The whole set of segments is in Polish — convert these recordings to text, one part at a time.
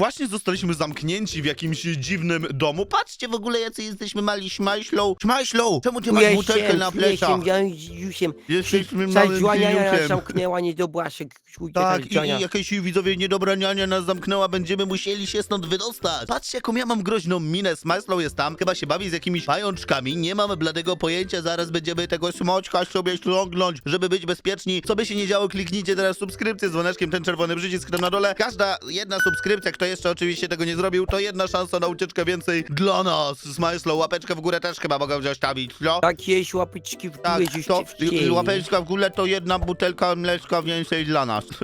właśnie zostaliśmy zamknięci w jakimś dziwnym domu. Patrzcie w ogóle, jacy jesteśmy mali śmajślą. Śmajślą! Czemu ty masz butelkę na plecach? Jusiem. Jesteśmy małym geniuszem. zamknęła, nie do błaszek. Tak, i, i jakaś widzowie niedobra niania nas zamknęła, będziemy musieli się stąd wydostać. Patrzcie, jaką ja mam groźną minę, Smajslow jest tam, chyba się bawi z jakimiś pajączkami, nie mamy bladego pojęcia, zaraz będziemy tego smoczka sobie ściągnąć, żeby być bezpieczni. Co by się nie działo, kliknijcie teraz subskrypcję z dzwoneczkiem, ten czerwony przycisk tam na dole. Każda jedna subskrypcja, kto jeszcze oczywiście tego nie zrobił, to jedna szansa na ucieczkę więcej dla nas. Smajslow, łapeczkę w górę też chyba mogę zostawić, no? Jakieś łapeczki w Tak, górę, to Jusiem. łapeczka w górę to jedna butelka mleczka więcej dla nas.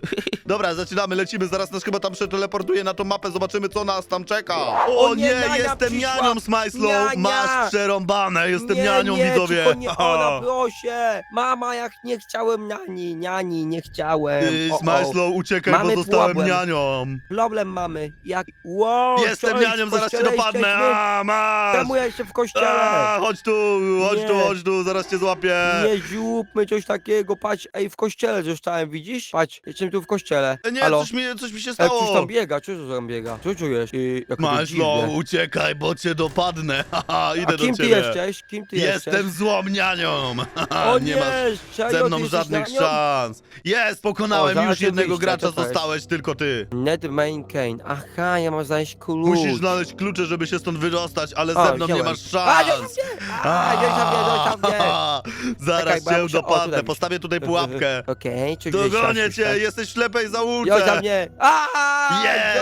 Dobra, zaczynamy, lecimy, zaraz nas chyba tam przeteleportuje na tą mapę, zobaczymy co nas tam czeka. O, O nie, nie, Nania jestem przyszła. nianią, Smajslow, Niania. masz przerąbane, jestem nianią, nie, widzowie. Tylko nie ona, proszę. Mama, jak nie chciałem niani, niani, nie chciałem. Ty, O, o. Smajslow, uciekaj, Mamy bo zostałem nianią. Problem mamy. Jak... Wow, Jestem cześć, nianią, zaraz cię kościele dopadnę. jesteśmy. A, masz. Czemu ja jestem w kościele? A, chodź tu, chodź tu, Nie. chodź tu, zaraz cię złapię. Nie zróbmy coś takiego, patrz, ej, w kościele zostałem, widzisz? Patrz, jestem tu w kościele. Nie, Halo? coś mi, coś mi się ktoś stało. tam biega, co to tam biega? Co jest? Yy, jak Smajslow, dziwne. uciekaj, bo cię dopadnę. Haha, idę A kim do ty ciebie. jesteś? Kim ty Jestem jesteś? złą nianią. O nie nie, masz serio, ze ty mną jesteś żadnych szans. Jest, O, pokonałem zaraz już się jednego gracza, to zostałeś tylko ty. Ned Mainkane. Aha, ja mam znaleźć klucz. Musisz znaleźć klucze, żeby się stąd wydostać, ale ze mną nie wziąłem. masz A, nie, szans. a, nie, nie. Zaraz Czekaj, bo ja cię muszę- o, dopadnę, postawię tutaj pułapkę. Okej, gdzieś Dogonię cię, jesteś w ślepej Joj zaułce. tam mnie! A,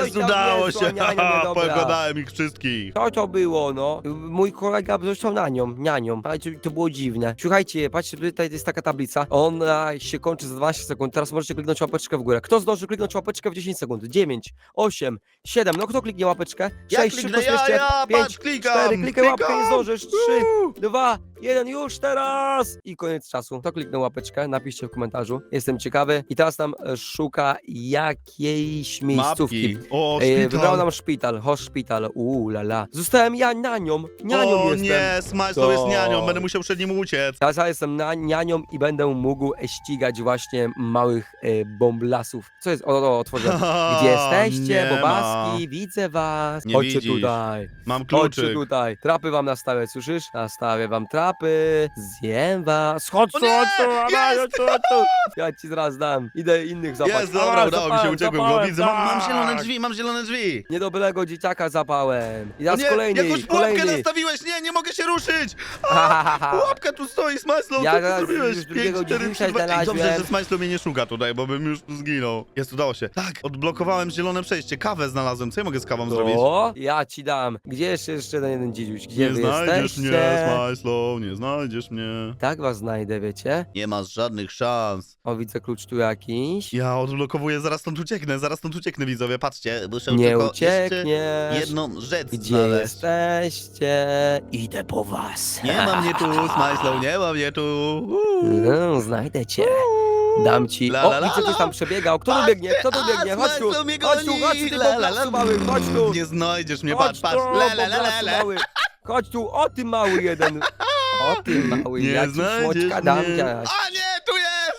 Jest, Joj udało się. słanianiu mnie, dobra. Pogadałem ich wszystkich. Co to było, no? Mój kolega został na nią, nianią. A to, to było dziwne. Słuchajcie, patrzcie, tutaj jest taka tablica. Ona się kończy za 12 sekund. Teraz możecie kliknąć łapeczkę w górę. Kto zdąży kliknąć łapeczkę w 10 sekund? 9, 8, 7. No kto kliknie łapeczkę? Ja 6, kliknę, ja, ja, 5, patrz, klikam, 4, klikaj łapkę, nie klikam. zdążysz. 3, Uuu. 2, 1, już teraz! I koniec czasu. To kliknę łapeczkę, napiszcie w komentarzu. Jestem ciekawy. I teraz tam e, szuka jakiejś miejscówki. Mapki. O, E, szpital. Wybrał nam szpital, hospital, uuu la la. Zostałem ja nianią, nianią O jestem. nie, Smajslow jest To- nianią, będę musiał przed nim uciec. Teraz ja jestem na, nianią i będę mógł e, ścigać właśnie małych e, bomblasów. Co jest? O, o, otworzę. Gdzie jesteście, Nie bobaski? Widzę was. Nie Chodźcie widzisz. tutaj. Mam Chodźcie kluczyk. tutaj. Trapy wam nastawię, słyszysz? Nastawię wam trapy. Zjem was. Chodź tu, O nie! chodź tu, Adaś, Jest! chodź tu. Ja ci zaraz dam. Idę innych zapać. Jest, dobra, A, udało mi się, zapałem, uciekłem go, zapałem, widzę. Mam, mam tak. zielone drzwi, mam zielone drzwi. Niedobrego dzieciaka zapałem. I O teraz nie, kolejny, jakąś pułapkę kolejny. nastawiłeś, nie, nie mogę się ruszyć. Ha, Pułapka tu stoi, Smajslow, Ja co ty zaraz zrobiłeś? już drugiego 5, 4, dzidziusia 3, 2... Ej, znalazłem. dobrze, że Smajslow mnie nie szuka tutaj, bo bym już tu zginął. Jest, udało się. Tak, odblokowałem zielone przejście, kawę znalazłem, co ja mogę z kawą zrobić? O, ja ci dam. Gdzie jeszcze jeszcze ten jeden dzidziuś? Gdzie Nie wy znajdziesz jesteście? mnie, Smajslow, nie znajdziesz mnie. Tak was znajdę, wiecie? Nie masz żadnych szans. O, widzę klucz tu jakiś. Ja odblokowuję, zaraz stąd ucieknę, zaraz stąd ucieknę, widzowie, patrzcie. Muszę Nie tylko jeszcze uciekniesz. jedną rzecz Gdzie znaleźć. jesteście? Idę po was. Nie ma mnie tu, Smajslow, nie ma mnie tu. Uuu. No, znajdę cię. Dam ci. La, O, la, la, widzę, ktoś la. tam przebiega. Kto tu Patrzcie, biegnie? Kto tu a, biegnie? Chodź tu. Smajslow mnie Chodź tu, goni. chodź tu, ty La, la, boblasu la. mały, chodź tu. Nie znajdziesz mnie, patrz, patrz. tu, Le, le, le, le, boblasu le. mały. Chodź tu, o ty mały jeden. O ty mały, Nie ja ci znajdziesz dam. A nie!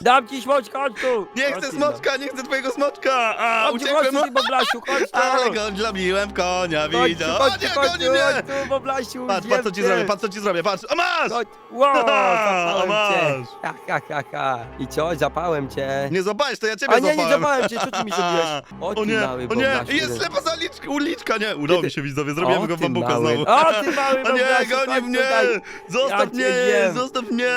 Dam ci smoczka, chodź tu. Nie chcę smoczka, nie chcę twojego smoczka! A, Chodź chodź uciekłem! tu, boblasiu, chodź tu. Ale go zabiłem konia, Chodź tu, widzę. O chodź tu, nie, chodź goni tu, mnie! chodź tu, boblasiu, Patrz, patrz co ci zrobię, patrz co ci zrobię, patrz! A masz! Chodź, wow, zapałem masz. Ha, ha, ha, ha. I co, zapałem cię. Nie złapałeś, to ja ciebie A nie, nie zapałem cię, co ty mi zrobiłeś? O, O ty nie, mały o nie, boblasiu. jest ślepa zaliczka, uliczka, nie, udało mi się widzowie, zrobiłem O, go w ty bambuka mały. znowu. O, ty mały O nie, boblasiu, goni mnie! tutaj. Zostaw Ja mnie, zostaw mnie!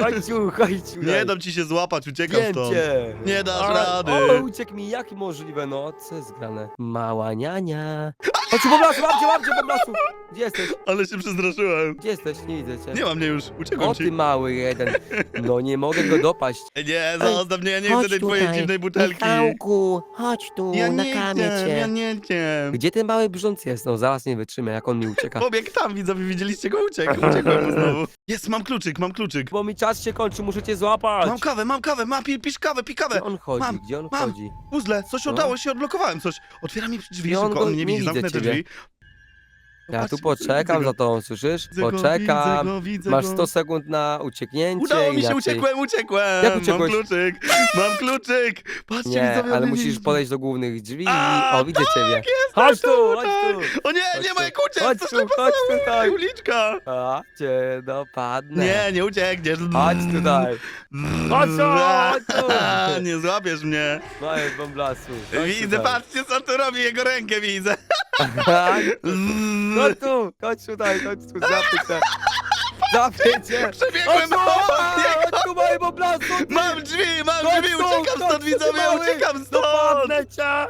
Chodź tu, chodź tu. Nie dam ci się złapać, uciekam Wiem stąd. cię. Nie dasz A, rady. O, uciekł mi, jak możliwe, no, co jest grane? Mała niania. Chodź tu, boblasu, mam cię, mam cię, boblasu. Gdzie jesteś? Ale się przestraszyłem. Gdzie jesteś? Nie widzę cię. Nie ma mnie już, uciekłem O ci. ty mały jeden. No nie mogę go dopaść. Nie, zostaw mnie, ja nie chcę tej twojej dziwnej butelki. Michałku, chodź tu, Ja na nie kamię cię. ja nie chcę. Gdzie ten mały brząc jest? No zaraz nie wytrzymę, jak on mi ucieka. Pobieg tam, widzowie, widzieliście go, uciekł, uciekłem mu znowu. Jest, mam kluczyk, mam kluczyk. Bo mi czas się kończy, muszę cię złapać. Mam kawę, mam kawę, ma, pi, pisz kawę, pi kawę. Gdzie on chodzi? Mam, Gdzie on mam. chodzi? Puzzle, coś No. udało się, odblokowałem coś. Otwiera mi drzwi, I on szybko, go- on nie nie widzi, widzę zamknę te ciebie. drzwi. Ja tu poczekam za tobą, słyszysz? Widzę go, Poczekam. Widzę go, widzę Masz go. 100 sekund na ucieknięcie. Udało mi się, inaczej- uciekłem, uciekłem! Jak uciekłeś? Mam kluczyk, mam kluczyk! Patrzcie, Nie, widzowie, ale on musisz podejść do głównych drzwi. A, o, widzę ciebie. Jestem Chodź tu, chodź tak. tu. O nie, Chodź nie tu. ma jak uciec! Chodź tu, chodź tutaj. Uliczka! A, cię dopadnę. Nie, nie uciekniesz. Chodź tutaj. Chodź tu, chodź tu. Nie złapiesz mnie. Małe bomblasu. Chodź Widzę, tutaj. patrzcie co tu robi, jego rękę widzę. Chodź tu, chodź tutaj, chodź tu, zapię cię. Zapię cię. Przebiegłem obok niego. chodź tu, małe bomblasu. Mam drzwi, mam Chodź drzwi, tu, uciekam chodź stąd, tu, widzowie, mały. uciekam stąd! Dopadnę cię.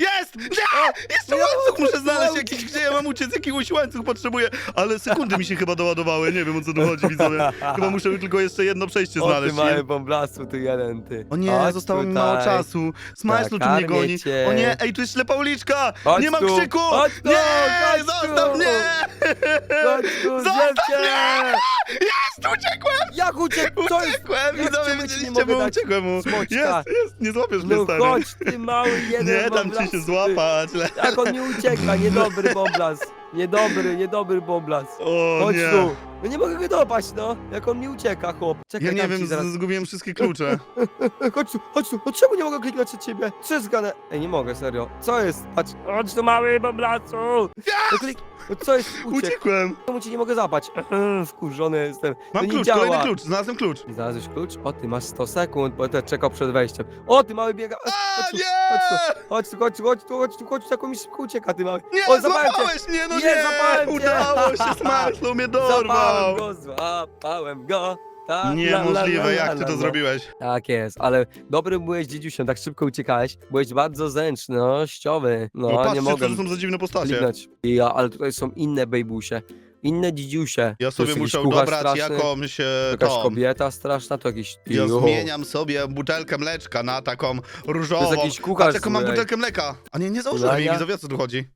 Jest! Nie! Jeszcze ja łańcuch muszę znaleźć jakiś, gdzie ja mam uciec, jakiegoś łańcuch potrzebuję, ale sekundy mi się chyba doładowały, nie wiem o co tu chodzi, widzowie. Chyba muszę tylko jeszcze jedno przejście O ty znaleźć. mały nie? bomblasu, ty jeden, ty. O nie, Chodź zostało mi tutaj. mało czasu. Smajslu tu mnie goni. cię. O nie, ej, tu jest ślepa uliczka! Chodź nie mam tu, krzyku! chodź tu, nie, chodź zostaw tu. mnie! Chodź tu, Zostaw cię. Jest, uciekłem! Jak uciekł? Co jest? Uciekłem, jak widzowie, ci nie widzieliście mogę dać uciekłem mu. smoczka? Jest, jest, nie złapiesz mnie, No stary. chodź, ty mały jeden Nie dam ci się ty. złapać. le- Jak on mi ucieka, niedobry bomblas. Niedobry, niedobry bomblas. O Chodź nie. tu. No nie mogę go dopaść, no. Jak on mi ucieka, chłop. Czekaj, Ja nie dam ci wiem, zaraz. z- zgubiłem wszystkie klucze. Chodź tu, chodź tu. No czemu nie mogę kliknąć od ciebie? Co jest zgane? Ej, nie mogę, serio. Co jest? Patrz. Chodź tu, mały bomblasu. No klik... No co jest? Uciekł. Uciekłem. Czemu ci nie mogę zapać? Wkurzony jestem. Mam to nie klucz, działa. kolejny klucz, znalazłem klucz. Znalazłeś klucz? O, ty masz 100 sekund, bo ten czekał przed wejściem. O, ty mały biega. A, Chodź tu, nie! Chodź tu, chodź tu, chodź tu, chodź tu, chodź tu, jak on mi szybko ucieka, ty mały. Nie, zapałem cię. złapałeś mnie, no Nie, nie! zapałem cię. Udało się, Smajslu mnie dorwał. Zapałem go, złapałem go. Ta, la, la, la, Niemożliwe, la, jak ty la, to la. zrobiłeś? Tak jest, ale dobrym byłeś dziedziusiem, tak szybko uciekałeś. Byłeś bardzo zręcznościowy. No, No, nie patrzcie, mogę co to są za dziwne postacie. kliknąć. Ja, ale tutaj są inne bejbusie. Inne dziedziusie. Ja sobie muszę dobrać jakąś e, Jakaś tą. kobieta straszna, to jakiś... Ja zmieniam sobie butelkę mleczka na taką różową. To jest jakiś kucharz Patrz, jaką mam butelkę mleka. A nie, nie założyłem jej, widzowie, o co tu chodzi?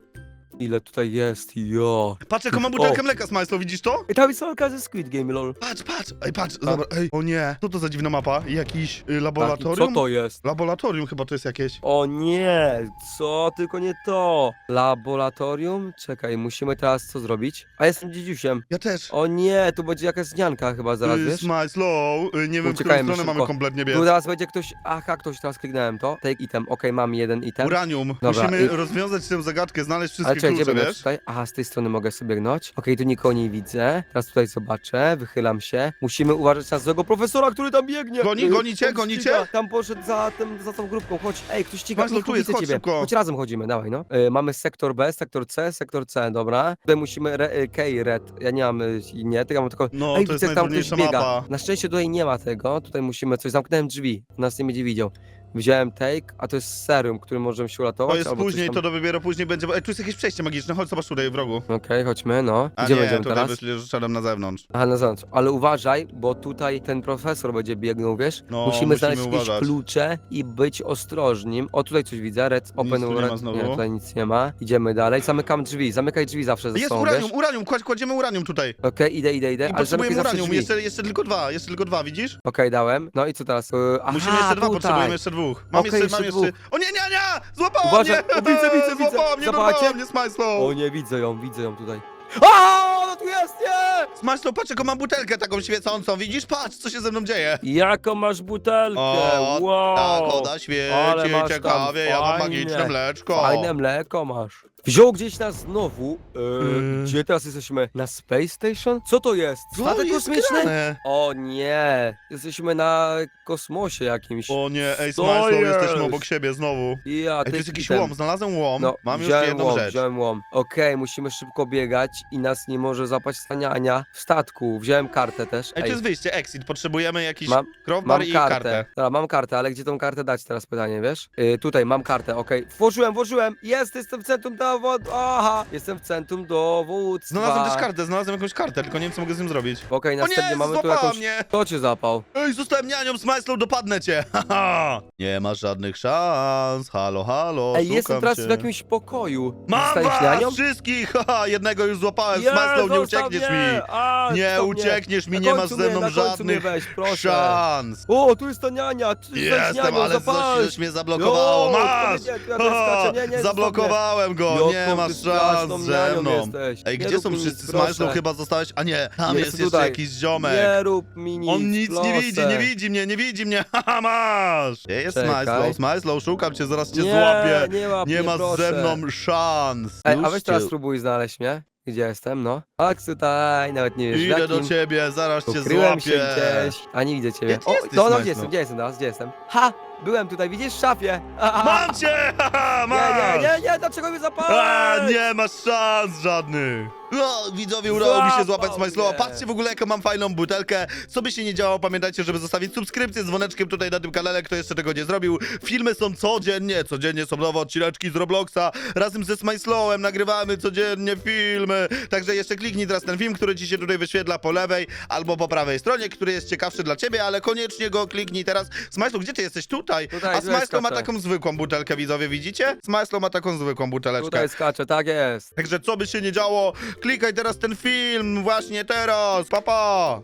Ile tutaj jest, jo. Patrz, jaką mam butelkę mleka, Smajslu, widzisz to? I tam jest walka ze Squid Game, lol. Patrz, patrz, ej, patrz, zobacz, ej, o nie, co to za dziwna mapa? Jakiś y, Tak, i laboratorium? co to jest? Laboratorium chyba to jest jakieś. O nie, co, tylko nie to. Laboratorium? Czekaj, musimy teraz co zrobić? A jestem dziedziusiem. Ja też. O nie, tu będzie jakaś zmianka chyba zaraz, Y, wiesz? Smile slow, y, nie wiem, w którą Uciekajmy stronę mamy szybko. kompletnie biec. Tu teraz będzie ktoś, aha, ktoś teraz kliknąłem to. Take item, okej, mam jeden item. Uranium. Dobra, Musimy i- rozwiązać tę zagadkę, znaleźć Ale wszystkie czekaj, gdzie klucze, będę wiesz? tutaj? Aha, z tej strony mogę sobie gnąć. Okej, tu nikogo nie widzę. Teraz tutaj zobaczę, wychylam się. Musimy uważać na złego profesora, który tam biegnie. Goni- Y, gonicie, on gonicie? ściga. Tam poszedł za, tym, za tą grupką, chodź. Ej, ktoś ściga, Maslo, Michu, tu jest, widzę chodź ciebie. szybko. Chodź razem chodzimy, dawaj no. Y, mamy sektor B, sektor C, sektor C, dobra. Tutaj musimy, re, y, K, red. Ja nie mam, nie, tylko mam tylko... No, Ej, to jest widzę, tam ktoś najtrudniejsza biega. mapa. Na szczęście tutaj nie ma tego, tutaj musimy coś, zamknąłem drzwi, nas nie będzie widział. Wziąłem take, a to jest serum, którym możemy się uratować. To jest albo coś później, tam. to dopiero później będzie... Ej, tu jest jakieś przejście magiczne, chodź zobacz tutaj w rogu. Okej, chodźmy, no. A Gdzie nie, będziemy tutaj teraz? wyszedłem na zewnątrz. Aha, na zewnątrz. Ale uważaj, bo tutaj ten profesor będzie biegnął, wiesz? No, musimy, znaleźć jakieś uważać. klucze i być ostrożnym. O, tutaj coś widzę, red open tu nie red. ma znowu. Nie, tutaj nic nie ma. Idziemy dalej, zamykam drzwi, zamykaj drzwi zawsze ze Jest sobą, uranium, wiesz? uranium, kładź, kładziemy uranium tutaj. Okej, idę, idę, idę, I ale zamykaj potrzebujemy zawsze uranium, drzwi. jeszcze, jeszcze tylko dwa, jeszcze tylko dwa, widzisz? Okej, dałem. No i co teraz? Yy, aha, Musimy jeszcze dwa, tutaj. potrzebujemy jeszcze dwóch. Mam Okej, jeszcze, jeszcze mam jeszcze... dwóch. O nie, nie, nie! Złapała Uważaj, mnie! o, widzę, widzę, widzę. Złapała mnie, mnie, Smajslow! O nie, widzę ją, widzę ją tutaj. A, ona tu jest, nie! Smajslow, patrz jaką mam butelkę taką świecącą, widzisz? Patrz, co się ze mną dzieje. Jaką masz butelkę? O, wow! Tak, ona ale świeci, masz tam ciekawie, ja mam fajnie. magiczne mleczko. Fajne mleko masz. Wziął gdzieś nas znowu. E, Mm. Gdzie teraz jesteśmy? Na Space Station? Co to jest? Co Statek jest kosmiczny? grane? O nie, jesteśmy na kosmosie jakimś. O nie, ej, Co jest? jesteśmy obok siebie znowu. Ja, Ej, tu jest jakiś ten- łom, znalazłem łom, No, mam już wziąłem jedną łom, rzecz. wziąłem łom. Okej, musimy szybko biegać i nas nie może zapać staniania w statku. Wziąłem kartę też. Ej, to jest wyjście, exit, potrzebujemy jakiś Mam- crowbar Mam i kartę. kartę. Dobra, mam kartę, ale gdzie tą kartę dać teraz pytanie, wiesz? Yy, tutaj mam kartę, okej. Włożyłem, włożyłem! Jest, jestem w centrum dowód... Aha! Jestem w centrum dowództwa. Znalazłem też kartę, znalazłem jakąś kartę, tylko nie wiem co mogę z tym zrobić. Okej, O następnie nie, mamy tu złapała jakąś... mnie! Kto cię zapał? Ej, zostałem nianią, Smajslow, dopadnę cię! Haha! Nie masz żadnych szans, halo, halo, Ej, szukam jestem teraz cię. w jakimś pokoju. Mam was wszystkich! Haha, jednego już złapałem, Nie, Smajslow, nie zostaw uciekniesz mnie! mi! A, Nie zostaw mnie. uciekniesz mi, Na nie masz końcu ze mnie, mną na końcu mnie żadnych weź, proszę. szans! O, tu jest ta niania! Ty jesteś Jestem, nianią, ale zapal! coś, coś mnie zablokowało, Jo, masz! to Nie, nie, tu ja Haha, skaczę, nie, nie, zostaw mnie. Zablokowałem go, Jo, nie masz szans ze mną. Ej, gdzie są wszyscy? Smajslow chyba zostałeś, a nie, tam Jest jeszcze jakiś ziomek. Nie rób mi nic, On nic nie widzi, nie widzi mnie, nie widzi mnie, haha, masz! Gdzie jest Czekaj. Smajslow? Smajslow, szukam cię, zaraz cię nie, złapię. Nie, łap Nie masz proszę. ze mną szans. Ej, a weź teraz spróbuj znaleźć mnie. Gdzie jestem, no? Aks tutaj, nawet nie wiesz Idę jakim. do ciebie, zaraz cię Ukryłem się złapię. gdzieś, a nie widzę ciebie. Gdzie ty jesteś, no, no, gdzie jestem, gdzie jestem teraz, gdzie jestem? Ha! Byłem tutaj, widzisz, w szafie. Mam cię, haha, Nie, masz! nie, nie, nie, dlaczego mnie A, nie masz szans żadnych. No, widzowie, udało mi się Złapał złapać Smajslowa. mnie. Patrzcie w ogóle, jaką mam fajną butelkę. Co by się nie działo, pamiętajcie, żeby zostawić subskrypcję z dzwoneczkiem tutaj na tym kanale, kto jeszcze tego nie zrobił. Filmy są codziennie, codziennie są nowe odcineczki z Robloxa. Razem ze Smajslowem nagrywamy codziennie filmy. Także jeszcze kliknij teraz ten film, który ci się tutaj wyświetla po lewej albo po prawej stronie, który jest ciekawszy dla ciebie, ale koniecznie go kliknij teraz. Smajslow, gdzie ty jesteś? Tutaj. Tutaj, A tutaj Smajslow ma skaczę. taką zwykłą butelkę, widzowie, widzicie? Smajslow ma taką zwykłą buteleczkę. Tutaj skaczę, tak jest. Także co by się nie działo, klikaj teraz ten film właśnie teraz. Pa pa!